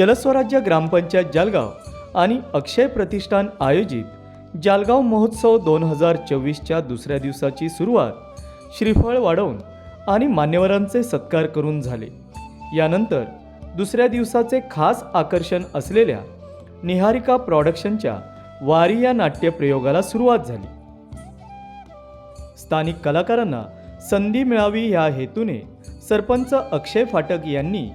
जलस्वराज्य ग्रामपंचायत जालगाव आणि अक्षय प्रतिष्ठान आयोजित जालगाव महोत्सव दोन हजार चोवीसच्या दुसऱ्या दिवसाची सुरुवात श्रीफळ वाढवून आणि मान्यवरांचे सत्कार करून झाले. यानंतर दुसऱ्या दिवसाचे खास आकर्षण असलेल्या निहारिका प्रॉडक्शनच्या वारी या नाट्यप्रयोगाला सुरुवात झाली. स्थानिक कलाकारांना संधी मिळावी या हेतूने सरपंच अक्षय फाटक यांनी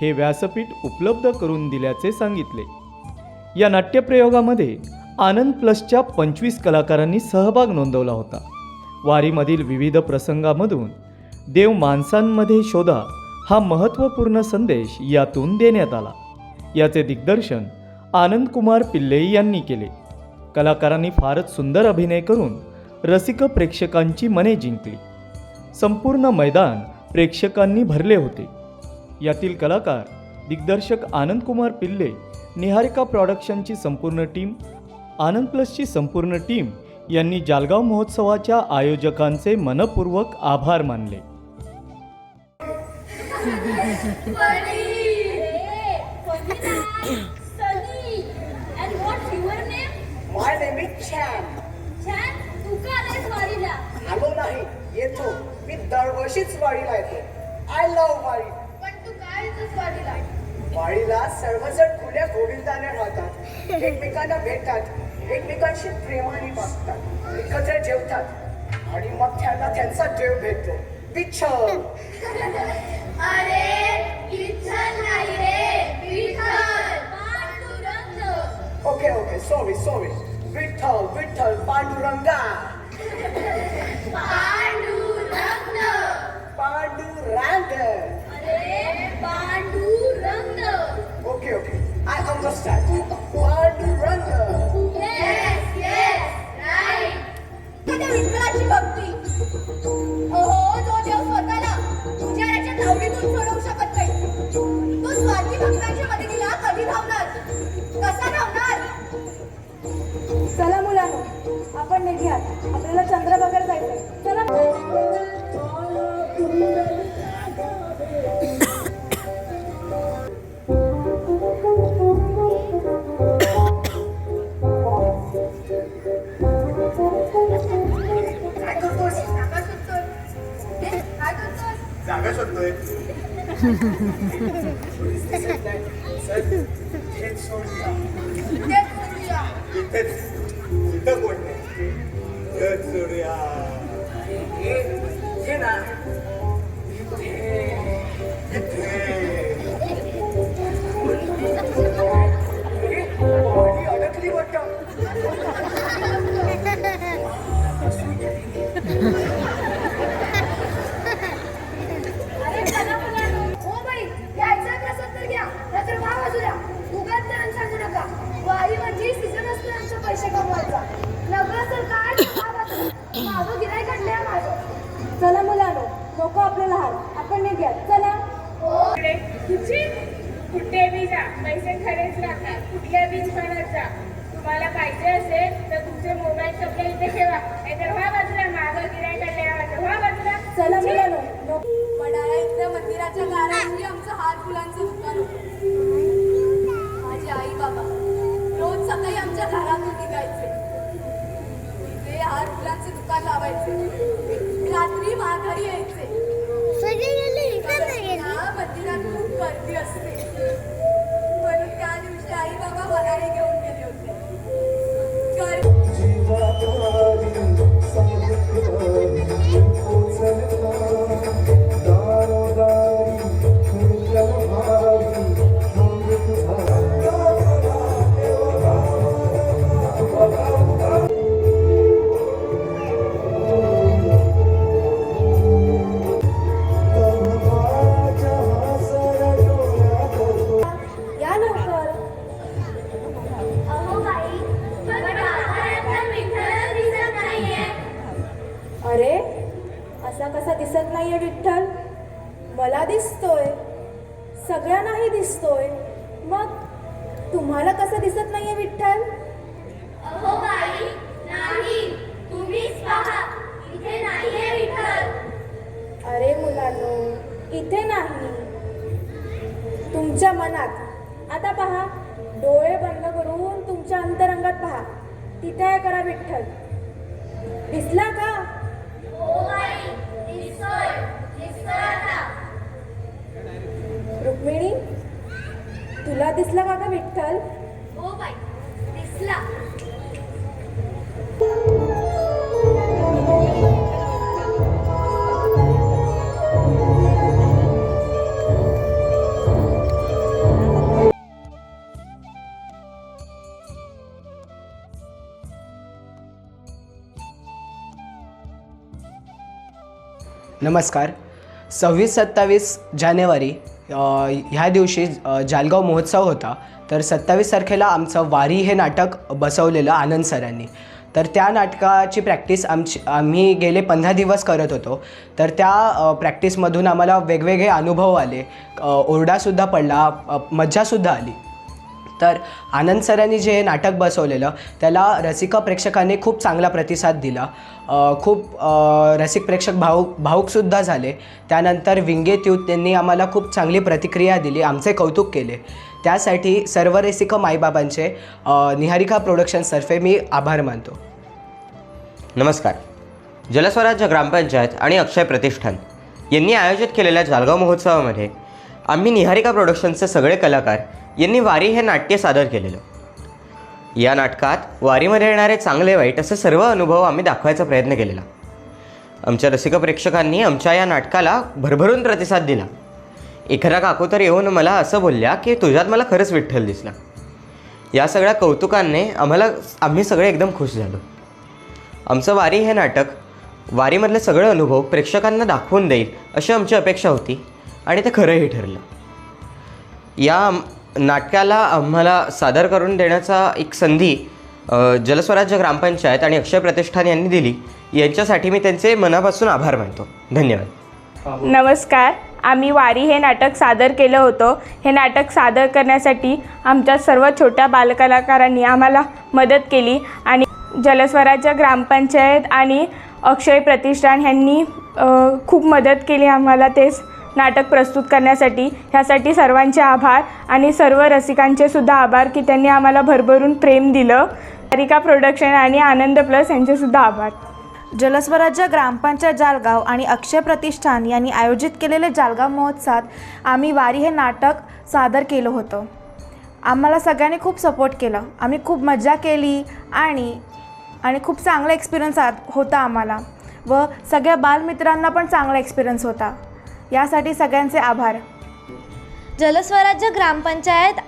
हे व्यासपीठ उपलब्ध करून दिल्याचे सांगितले. या नाट्यप्रयोगामध्ये आनंद प्लसच्या पंचवीस कलाकारांनी सहभाग नोंदवला होता. वारीमधील विविध प्रसंगामधून देव माणसांमध्ये शोधा हा महत्त्वपूर्ण संदेश यातून देण्यात आला. याचे दिग्दर्शन आनंदकुमार पिल्लेई यांनी केले. कलाकारांनी फारच सुंदर अभिनय करून रसिक प्रेक्षकांची मने जिंकली. संपूर्ण मैदान प्रेक्षकांनी भरले होते. यातील कलाकार दिग्दर्शक आनंदकुमार पिल्ले निहारिका प्रॉडक्शनची संपूर्ण टीम आनंद प्लसची संपूर्ण टीम यांनी जालगाव महोत्सवाच्या आयोजकांचे मनपूर्वक आभार मानले. एकमेकांशी प्रेमाने वागतात एकत्र जेवतात आणि मग त्यांना त्यांचा देव भेटतो. विठ्ठल अरे विठ्ठल नाही रे Vitthal. Pandurang. Okay okay sorry sorry Vitthal Vitthal Pandurang. भक्तांच्या मदतीला कधी धावणार? कसा धावणार? चला मुलांनो आपण निघूयात. आपल्याला चंद्रभागेवर जायचंय. चला. जागा शोधतोय. हे, काय करतोस जागा शोधतोय सर हेच सोडूया तेच बोलूया. इथेच इथं कोण नाही इथंच सोडूया हे हे ना पैसे खरेच राहतात. कुठल्या बी दुकानात जा तुम्हाला पाहिजे असेल तर तुमचे मोबाईल शब्द इथे ठेवा. नाहीतर व्हा बाजूला मागं गिरायकडे यावाचं व्हा बाजूला चला. मुलांनो वडाळा इथल्या मंदिराच्या दाराशी आमचं हार फुलांचं दुकान माझी आई बाबा रोज सकाळी आमच्या घरातून निघायचे. ते हार फुलांचे दुकान लावायचे. दिसत नाहीये विठ्ठल. मला दिसतोय. सगळ्यांनाही दिसतोय. मग तुम्हाला कसं दिसत नाहीये विठ्ठल? अहो बाई, नाही. तुम्हीच पहा. इथे नाहीये विठ्ठल. अरे मुलांनो इथे नाही. तुमच्या मनात. आता पहा डोळे बंद करून तुमच्या अंतरंगात पहा. तिथे आहे करा विठ्ठल. दिसला का हो बाई दिसतोय दिसतोय आता रुक्मिणी तुला दिसला का का विठ्ठल? हो बाई दिसला. नमस्कार. सव्वीस सत्तावीस जानेवारी ह्या दिवशी जालगाव महोत्सव होता. तर सत्तावीस तारखेला आमचं वारी हे नाटक बसवलेलं आनंद सरांनी. तर त्या नाटकाची प्रॅक्टिस आमची आम्ही गेले पंधरा दिवस करत होतो. तर त्या प्रॅक्टिसमधून आम्हाला वेगवेगळे अनुभव आले. ओरडासुद्धा पडला मज्जासुद्धा आली. तर आनंद सरांनी जे नाटक बसवलेलं त्याला रसिका प्रेक्षकांनी खूप चांगला प्रतिसाद दिला. खूप रसिक प्रेक्षक भाऊक भाऊकसुद्धा झाले. त्यानंतर विंगेत youth त्यांनी आम्हाला खूप चांगली प्रतिक्रिया दिली आमचे कौतुक केले. त्यासाठी सर्व रसिक माईबाबांचे निहारिका प्रोडक्शनतर्फे मी आभार मानतो. नमस्कार. जलस्वराज्य ग्रामपंचायत आणि अक्षय प्रतिष्ठान यांनी आयोजित केलेल्या जालगाव महोत्सवामध्ये आम्ही निहारिका प्रोडक्शनचे सगळे कलाकार यांनी वारी हे नाट्य सादर केलेलं. या नाटकात वारीमध्ये येणारे चांगले वाईट असे सर्व अनुभव आम्ही दाखवायचा प्रयत्न केलेला. आमच्या रसिक प्रेक्षकांनी आमच्या या नाटकाला भरभरून प्रतिसाद दिला. एखादा काकू तर येऊन मला असं बोलल्या की तुझ्यात मला खरंच विठ्ठल दिसला. या सगळ्या कौतुकांनी आम्हाला आम्ही सगळे एकदम खुश झालो. आमचं वारी हे नाटक वारीमधले सगळे अनुभव प्रेक्षकांना दाखवून देईल अशी आमची अपेक्षा होती आणि ते खरंही ठरलं. या नाटकाला आम्हाला सादर करून देण्याचा एक संधी जलस्वराज्य ग्रामपंचायत आणि अक्षय प्रतिष्ठान यांनी दिली. यांच्यासाठी मी त्यांचे मनापासून आभार मानतो. धन्यवाद. नमस्कार. आम्ही वारी हे नाटक सादर केलं होतं. हे नाटक सादर करण्यासाठी आमच्या सर्व छोट्या बालकलाकारांनी आम्हाला मदत केली आणि जलस्वराज्य ग्रामपंचायत आणि अक्षय प्रतिष्ठान ह्यांनी खूप मदत केली आम्हाला तेच. नाटक प्रस्तुत करण्यासाठी. ह्यासाठी सर्वांचे आभार आणि सर्व रसिकांचे सुद्धा आभार की त्यांनी आम्हाला भरभरून प्रेम दिलं. हरिका प्रोडक्शन आणि आनंद प्लस यांचेसुद्धा आभार. जलस्वराज्य ग्रामपंचायत जालगाव आणि अक्षय प्रतिष्ठान यांनी आयोजित केलेले जालगाव महोत्सवात आम्ही वारी हे नाटक सादर केलं होतं. आम्हाला सगळ्यांनी खूप सपोर्ट केला. आम्ही खूप मजा केली आणि आणि खूप चांगला एक्सपिरियन्स होता आम्हाला. व सगळ्या बालमित्रांना पण चांगला एक्सपिरियन्स होता. यासाठी सगळ्यांचे आभार. जलस्वराज्य ग्रामपंचायत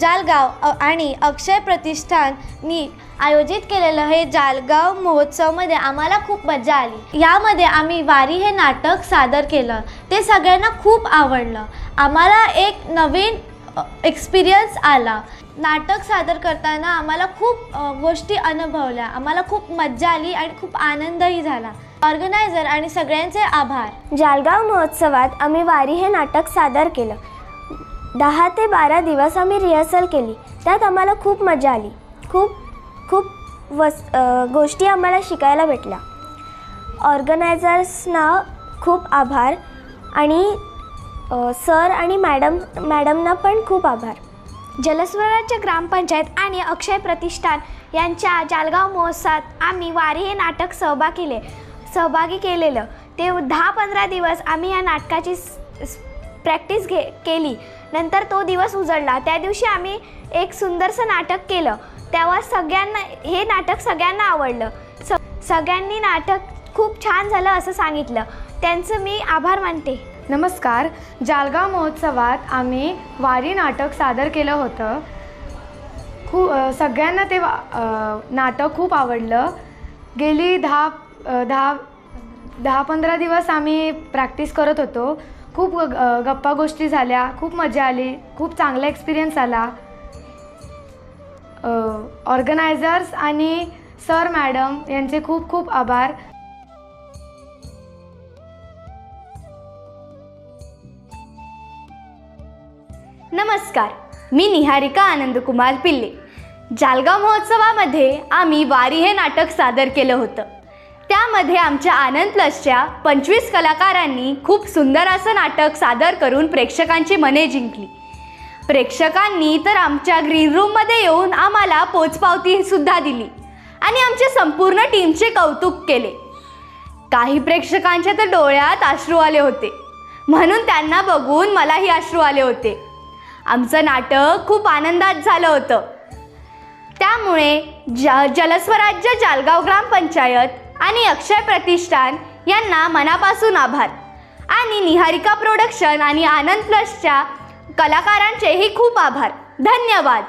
जालगाव आणि अक्षय प्रतिष्ठाननी आयोजित केलेलं हे जालगाव महोत्सवमध्ये आम्हाला खूप मजा आली. यामध्ये आम्ही वारी हे नाटक सादर केलं. ते सगळ्यांना खूप आवडलं. आम्हाला एक नवीन एक्सपिरियन्स आला. नाटक सादर करताना आम्हाला खूप गोष्टी अनुभवल्या. आम्हाला खूप मज्जा आली आणि खूप आनंदही झाला. ऑर्गनायझर आणि सगळ्यांचे आभार. जालगाव महोत्सवात आम्ही वारी हे नाटक सादर केलं. दहा ते बारा दिवस आम्ही रिहर्सल केली. त्यात आम्हाला खूप मजा आली. खूप खूप वस गोष्टी आम्हाला शिकायला भेटल्या. ऑर्गनायझर्सना खूप आभार आणि सर आणि मॅडम मॅडमना पण खूप आभार. जलस्वराज्य ग्रामपंचायत आणि अक्षय प्रतिष्ठान यांच्या जालगाव महोत्सवात आम्ही वारी हे नाटक सहभाग केले. सहभागी केलेलं. ते दहा पंधरा दिवस आम्ही या नाटकाची प्रॅक्टिस घे केली. नंतर तो दिवस उजळला त्या दिवशी आम्ही एक सुंदरसं नाटक केलं. तेव्हा सगळ्यांना हे नाटक सगळ्यांना आवडलं. स सगळ्यांनी नाटक खूप छान झालं असं सांगितलं. त्यांचं मी आभार मानते. नमस्कार. जालगाव महोत्सवात आम्ही वारी नाटक सादर केलं होतं. खूप सगळ्यांना ते वा- नाटक खूप आवडलं. गेली दहा दहा दहा पंधरा दिवस आम्ही प्रॅक्टिस करत होतो. खूप ग- गप्पा गोष्टी झाल्या खूप मजा आली खूप चांगला एक्सपिरियन्स आला. ऑर्गनायझर्स आणि सर मॅडम यांचे खूप खूप आभार. नमस्कार मी निहारिका आनंदकुमार पिल्ले. जालगाव महोत्सवामध्ये आम्ही वारी हे नाटक सादर केलं होतं. त्यामध्ये आमच्या आनंद प्लसच्या पंचवीस कलाकारांनी खूप सुंदर असं नाटक सादर करून प्रेक्षकांची मने जिंकली. प्रेक्षकांनी तर आमच्या ग्रीन रूममध्ये येऊन आम्हाला पोचपावतीसुद्धा दिली आणि आमच्या संपूर्ण टीमचे कौतुक केले. काही प्रेक्षकांच्या तर डोळ्यात अश्रू आले होते. म्हणून त्यांना बघून मलाही अश्रू आले होते. आमचं नाटक खूप आनंदात झालं होतं. त्यामुळे ज जलस्वराज्य जालगाव ग्रामपंचायत आणि अक्षय प्रतिष्ठान यांना मनापासून आभार. आणि निहारिका प्रोडक्शन आणि आनंद प्लसच्या कलाकारांचेही खूप आभार. धन्यवाद.